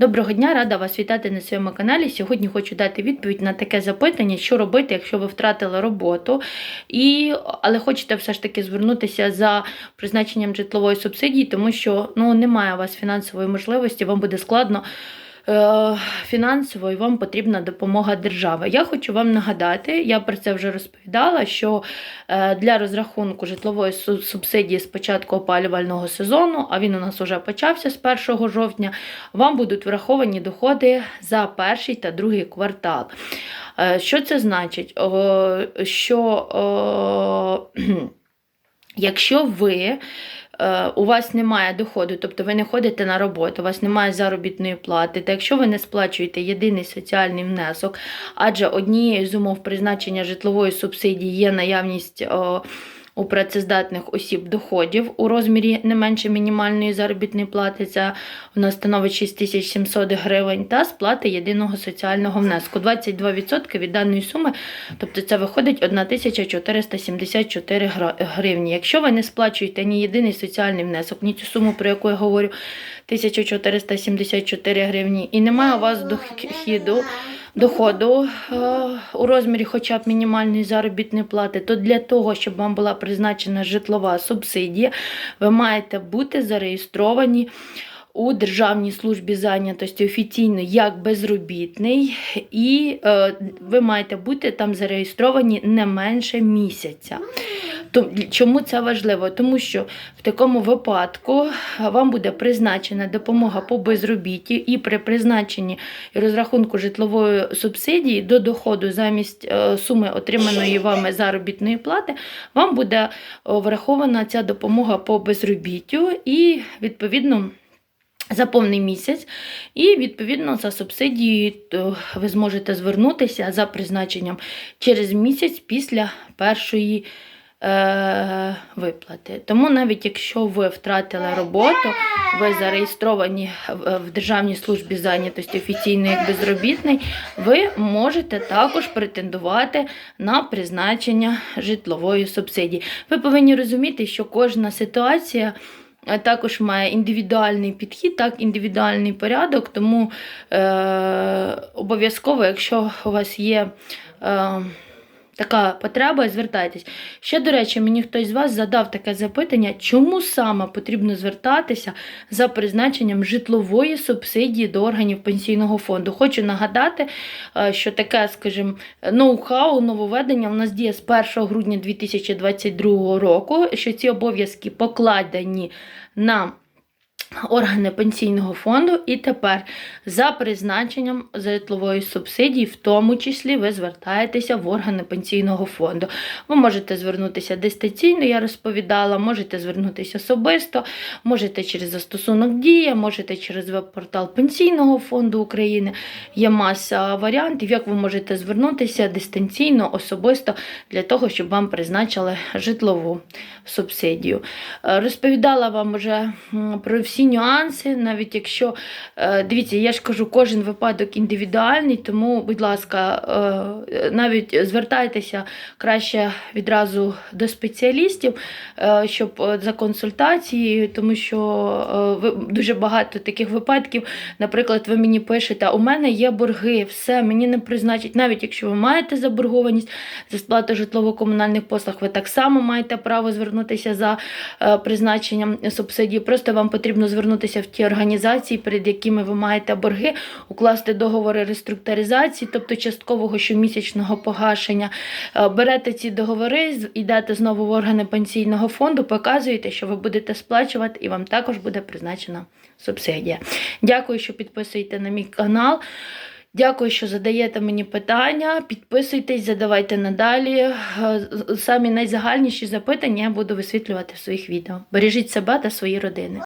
Доброго дня, рада вас вітати на своєму каналі. Сьогодні хочу дати відповідь на таке запитання, що робити, якщо ви втратили роботу, і, але хочете все ж таки звернутися за призначенням житлової субсидії, тому що ну, немає у вас фінансової можливості, вам буде складно фінансово і вам потрібна допомога держави. Я хочу вам нагадати, я про це вже розповідала, що е, для розрахунку житлової субсидії з початку опалювального сезону, а він у нас вже почався з 1 жовтня, вам будуть враховані доходи за перший та другий квартал. Е, Що це значить? Що якщо ви е, у вас немає доходу, тобто ви не ходите на роботу, у вас немає заробітної плати, та якщо ви не сплачуєте єдиний соціальний внесок, адже однією з умов призначення житлової субсидії є наявність у працездатних осіб доходів у розмірі не менше мінімальної заробітної плати, це нас становить 6700 гривень, та сплати єдиного соціального внеску. 22% від даної суми, тобто це виходить 1474 гра- гривні. Якщо ви не сплачуєте ні єдиний соціальний внесок, ні цю суму, про яку я говорю, 1474 гривні, і немає у вас дохіду, доходу е, у розмірі хоча б мінімальної заробітної плати, то для того, щоб вам була призначена житлова субсидія, ви маєте бути зареєстровані у Державній службі зайнятості офіційно як безробітний, і е, ви маєте бути там зареєстровані не менше місяця. Чому це важливо? Тому що в такому випадку вам буде призначена допомога по безробітті, і при призначенні розрахунку житлової субсидії до доходу замість е, суми отриманої вами заробітної плати, вам буде врахована ця допомога по безробіттю і відповідно. За повний місяць, і відповідно за субсидією ви зможете звернутися за призначенням через місяць після першої е, виплати. Тому навіть якщо ви втратили роботу, ви зареєстровані в в Державній службі зайнятості офіційно як безробітний, ви можете також претендувати на призначення житлової субсидії. Ви повинні розуміти, що кожна ситуація. е, Також має індивідуальний підхід, так, індивідуальний порядок, тому е, обов'язково, якщо у вас є е, така потреба, звертайтесь. Ще, до речі, мені хтось з вас задав таке запитання, чому саме потрібно звертатися за призначенням житлової субсидії до органів пенсійного фонду. Хочу нагадати, е, що таке, скажімо, ноу-хау, нововведення у нас діє з 1 грудня 2022 року, що ці обов'язки покладені на органи пенсійного фонду, і тепер за призначенням житлової субсидії, в тому числі ви звертаєтеся в органи пенсійного фонду. Ви можете звернутися дистанційно, я розповідала, можете звернутися особисто, можете через застосунок Дія, можете через веб-портал Пенсійного фонду України. Є маса варіантів, як ви можете звернутися дистанційно, особисто для того, щоб вам призначили житлову субсидію. Е, Розповідала вам вже про всі нюанси, навіть якщо е, дивіться, я ж кажу, кожен випадок індивідуальний, тому, будь ласка, е, навіть звертайтеся краще відразу до спеціалістів, е, щоб за консультацією, тому що дуже багато таких випадків. Наприклад, ви мені пишете, у мене є борги, все, мені не призначать, навіть якщо ви маєте заборгованість за сплату житлово-комунальних послуг, ви так само маєте право звернутися за призначенням субсидії. Просто вам потрібно звернутися в ті організації, перед якими ви маєте борги, укласти договори реструктуризації, тобто часткового щомісячного погашення. Е, Берете ці договори, йдете знову в органи пенсійного фонду, показуєте, що ви будете сплачувати, і вам також буде призначена субсидія. Дякую, що підписуєте на мій канал. Дякую, що задаєте мені питання. Підписуйтесь, задавайте надалі. Е, Самі найзагальніші запитання я буду висвітлювати в своїх відео. Бережіть себе та свої родини.